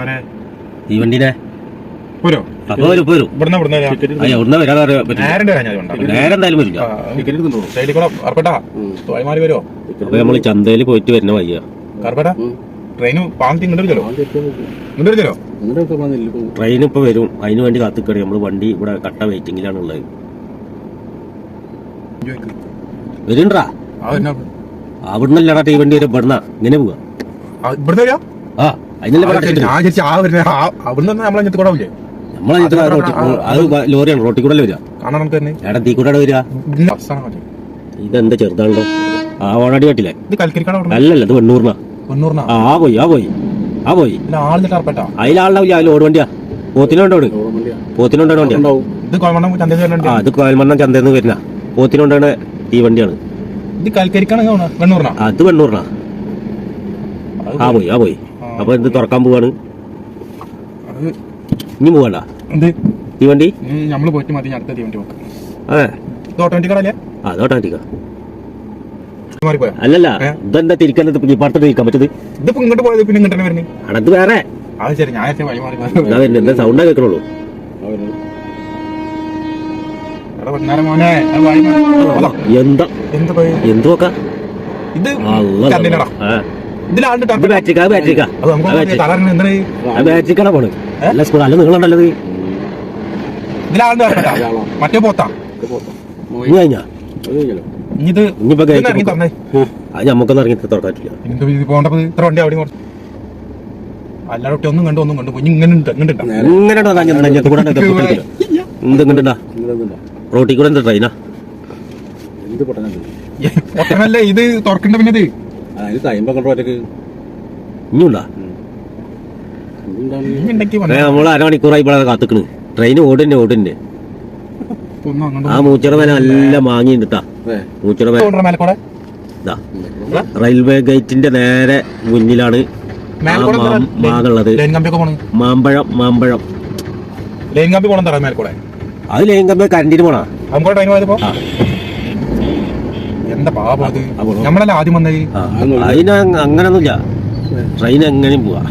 ആരെ? തീവണ്ടിനെ പോരോ അപ്പൊ വരും വരും. ഇവിടുന്ന് വരാം. വരാതെ അറിയാൻ പറ്റില്ല നേരെ വരാം എന്തായാലും വരില്ല. അപ്പൊ ചന്തയിൽ പോയിട്ട് വരുന്ന വയ്യ കർപ്പട്ടാ ട്രെയിന് പാലത്തി ഇങ്ങോട്ട് വരോ. ഇങ്ങോട്ട് വരോ. ട്രെയിൻ ഇപ്പൊ വരും. അതിന് വേണ്ടി കാത്തിക്കറി. നമ്മൾ വണ്ടി ഇവിടെ കട്ട വെയിറ്റിംഗിലാണ് ഉള്ളത് വരുണ്ടാ? ആ എന്നാ. അവിടുന്ന് അല്ലടാ തീവണ്ടി വരെ ഇവിടുന്ന. ഇങ്ങനെ പോവാ. ആ, ഇവിടുന്ന് വരാ? ആ. ഞാൻ വിചാരിച്ചു ആ വരുന്ന ആ അവിടുന്ന് നമ്മളെ ഞെത്തി കൂടെ പോയില്ലേ നമ്മളെ റോട്ടി അത് ലോറിയാണ് റോട്ടി കൂടെ വരിക? കാണാൻ നമുക്ക് തന്നെ. ഏടാ തീ കൂടെ വരിക. ഇതെന്താ ചെറുതാണല്ലോ? ആ ഓണടി കട്ടില്ലേ? ഇത് കൽക്കരിക്കാട് അവിടെ അല്ലല്ല ഇത് വെണ്ണൂറിനാ. ആ ആ പോയി ആ പോയി. ആ പോയി. അതിലാളുണ്ടാവില്ല അതിൽ ഓട് വണ്ടിയാ. പോത്തിനുണ്ടോട് പോത്തിനുണ്ടാണ് വണ്ടിയാ. ആ ഇത് കോയൽമണ്ണം ചന്തന്ന് വരുന്ന. പോത്തിനുണ്ടാണ് തീവണ്ടിയാണ് ഇത് കൽക്കരിക്കാണ് വെണ്ണൂറിനാ? ആ ഇത് വെണ്ണൂറിനാ. ആ പോയി ആ പോയി. അപ്പൊ എന്ത് തുറക്കാൻ പോവാണ്? ഇനി പോവണ്ട? തീവണ്ടി ഇനി നമ്മൾ പോയിട്ട് മതി അടുത്ത തീവണ്ടി നോക്കാം അതെ. ഓട്ടോമാറ്റിക്കാണല്ലേ അത് ഓട്ടോമാറ്റിക്കാ അല്ലല്ല ഇതെന്താ തിരിക്കുന്നത് ഇപ്പുറത്ത് തിരിക്കാൻ പറ്റത്? ഇതിപ്പോ ഇങ്ങോട്ട് പോയത് പിന്നെ ഇങ്ങോട്ട് അടത്ത് വേറെ. അത് ശരി ഞാൻ എന്താ സൗണ്ടാ കേൾക്കണുള്ളൂ എന്താ? എന്ത് പോയി? എന്ത് നോക്കാ ഇത് അല്ല കണ്ടില്ലടാ ഇതിലാണ്ട് ഇത് ബാറ്ററിക്കാ അത് ബാറ്ററിക്കാ അത് നമുക്ക് തളർന്ന് എന്താണ് അത് ബാറ്ററിക്കാണ് പോണ് അല്ല സ്കൂൾ അല്ല നിങ്ങളുണ്ടല്ലത് ഇതിലാണ്ട് മറ്റേ പോത്താ. കഴിഞ്ഞാ? ഇത് ഇറങ്ങി നമുക്കൊന്നും പോകേണ്ടത് ഇത്ര വണ്ടി അവിടെ അല്ലാതെ ഒന്നും കണ്ടു ഒന്നും കണ്ടു. കുഞ്ഞ് ഇങ്ങനെ റോട്ടിൽ കൂടെ എന്താ ട്രെയിനാ ഇത് തുറക്കണ്ട പിന്നെ ഇത്? ഇനിയുണ്ടാ ഇനി ഉണ്ടെങ്കി ഏ, വന്നോ. നമ്മൾ അരമണിക്കൂറായി ഇവിടെ കാത്തുക്കണ്. ട്രെയിൻ ഓടിന്റെ ഓടിന്റെ ആ മൂച്ചറ മേലെ നല്ല മാങ്ങിണ്ടിട്ടാ മൂച്ചറ മേലെ. ഇതാ. റെയിൽവേ ഗേറ്റിന്റെ നേരെ മുന്നിലാണ് മാങ്ങുള്ളത്. ലൈൻ മാമ്പഴം മാമ്പഴം. ലൈൻ കമ്പി പോണം അത് ലേങ്കമ്പ കരണ്ടിന് പോണാ. ട്രെയിൻ പോയപ്പോ. എന്താ പാപം അത്. നമ്മളല്ല ആദ്യം വന്നത് അതിന് അങ്ങനൊന്നുമില്ല. ട്രെയിൻ എങ്ങനെയും പോവാ.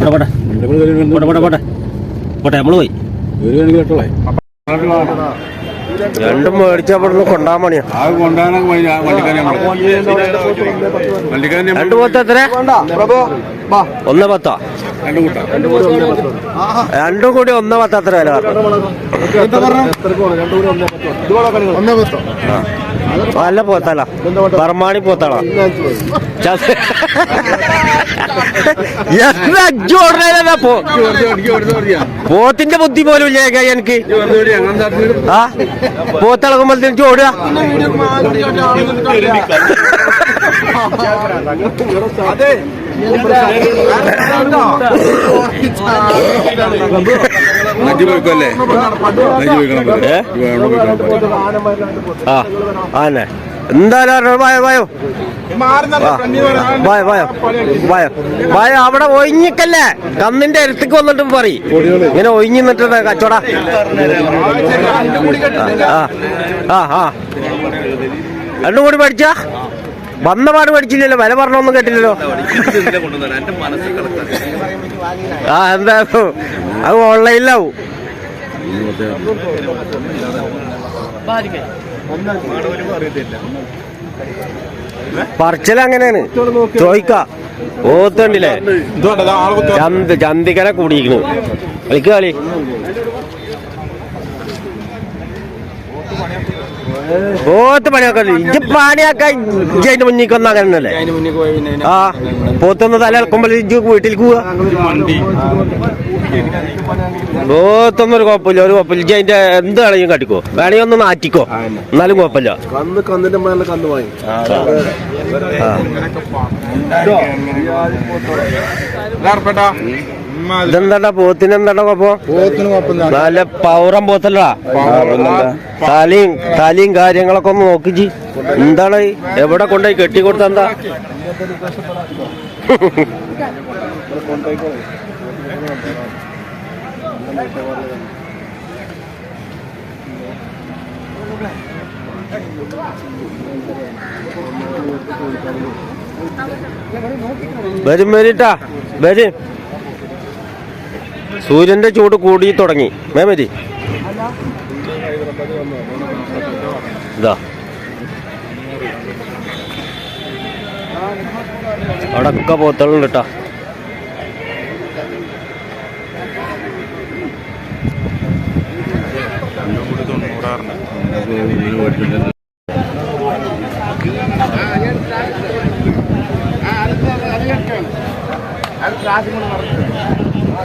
പോട്ടെ പോട്ടെ. പോട്ടെ പോട്ടെ. നമ്മൾ പോയി. രണ്ടും മേടിച്ചാൽ കൊണ്ടാൻ പണിയാ. രണ്ടു പത്ത് എത്ര ഒന്ന് പത്തോ? രണ്ടും കൂടി ഒന്ന് പത്ത് അത്ര വില. നല്ല പോത്തല്ല ബർമാണി പോത്താളാ. പോ പോത്തിന്റെ ബുദ്ധി പോലും ഇല്ലേ എനിക്ക് ആ? അവിടെ ഒഴിഞ്ഞിക്കല്ലേ? കന്നിന്റെ അടുത്തേക്ക് വന്നിട്ടും പറയും ഇങ്ങനെ ഒഴിഞ്ഞു നിന്നിട്ട് ആ. രണ്ടും കൂടി പഠിച്ച? വന്ന പാട് പഠിച്ചില്ലല്ലോ വില പറഞ്ഞൊന്നും കേട്ടില്ലല്ലോ. ആ എന്താ അത്? ഓൺലൈനിലാവും. പറച്ചൽ അങ്ങനെയാണ്. ചോയ്ക്ക ഓത്തണ്ടില്ലേ ചന്ത് ചന്തിക്കനെ കൂടിയിരിക്കണു. കളിക്ക് കളി. പോത്ത് പണിയാക്ക ഇജ്ജ് പണിയാക്ക ഇജ്ജ് അതിന്റെ മുന്നിക്കൊന്നും അങ്ങനെ ആ പോത്തൊന്ന് തല ഇളക്കുമ്പോൾ ഇജ്ജ് വീട്ടിൽ പോവുക പോത്തൊന്നും ഒരു കുഴപ്പമില്ല ഒരു കുഴപ്പമില്ല. ഇജ്ജ് അതിന്റെ എന്ത് വേണമെങ്കിലും കാട്ടിക്കോ. വേണമെങ്കിൽ ഒന്ന് നാറ്റിക്കോ. എന്നാലും കുഴപ്പമില്ല. ആ ഇതെന്താ പോത്തിന് എന്താ കുഴപ്പം? നല്ല പൗറം പോത്തല്ലടാ. തലയും തലയും കാര്യങ്ങളൊക്കെ ഒന്ന് നോക്കിച്ച് എന്താണ്? എവിടെ കൊണ്ടുപോയി കെട്ടി കൊടുത്ത എന്താ? വരും വരിട്ടാ വരും. സൂര്യന്റെ ചൂട് കൂടി തുടങ്ങി. മേമരി ഇതാ. അവിടെ ഒക്കെ പോത്തളുണ്ട് കേട്ടാ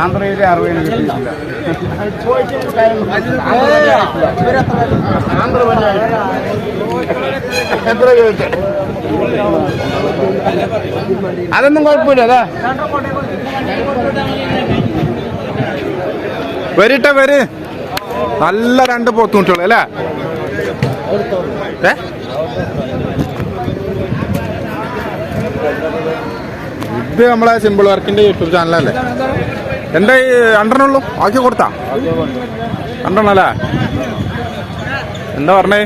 ആന്ധ്രയിലെ അറുപതിന് കിട്ടിയിട്ടില്ല. ആന്ധ്ര എത്ര ചോദിച്ചു? അതൊന്നും കുഴപ്പമില്ല അതാ. വരിട്ട വര്. നല്ല രണ്ട് പോത്തുമുട്ടുകൾ അല്ലേ? ഏ? ഇത് നമ്മളെ സിമ്പിൾ വർക്കിന്റെ യൂട്യൂബ് ചാനലല്ലേ എന്താ ഈ രണ്ടെണ്ണുള്ളൂ ആക്കി കൊടുത്താ? രണ്ടെണ്ണം അല്ലേ? എന്താ പറഞ്ഞേ?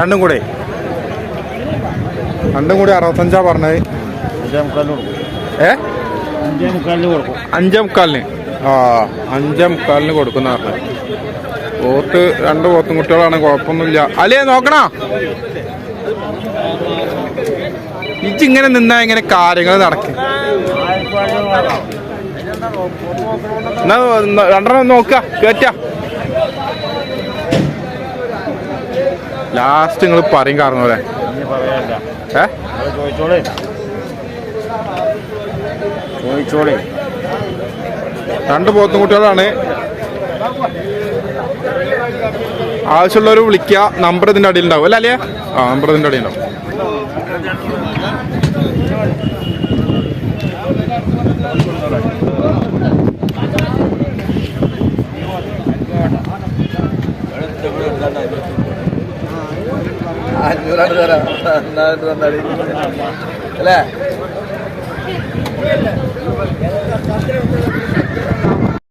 രണ്ടും കൂടെ. രണ്ടും കൂടി അറുപത്തഞ്ചാ പറഞ്ഞത്. ഏ? അഞ്ചേ മുക്കാലിന്. ആ അഞ്ചേ മുക്കാലിന് കൊടുക്കുന്ന പറഞ്ഞത് പോത്ത് രണ്ട് പോത്തും കുട്ടികളാണ് കുഴപ്പമൊന്നുമില്ല. അല്ലേ നോക്കണോ. ഇങ്ങനെ നിന്നാ ഇങ്ങനെ കാര്യങ്ങൾ നടക്കും. എന്നാ രണ്ടെണ്ണം നോക്ക കേറ്റ. ലാസ്റ്റ് നിങ്ങൾ പറയും കാരണം അല്ലേ ഏ? രണ്ട് പോത്തും കുട്ടികളാണ്. ആവശ്യമുള്ളവർ വിളിക്കുക നമ്പർ ഇതിന്റെ അടിയിൽ ഉണ്ടാവും. അല്ല അല്ലേ ആ നമ്പർ ഇതിന്റെ അടിയിൽ ഉണ്ടാവും. അല്ലേ? Смотри, вот это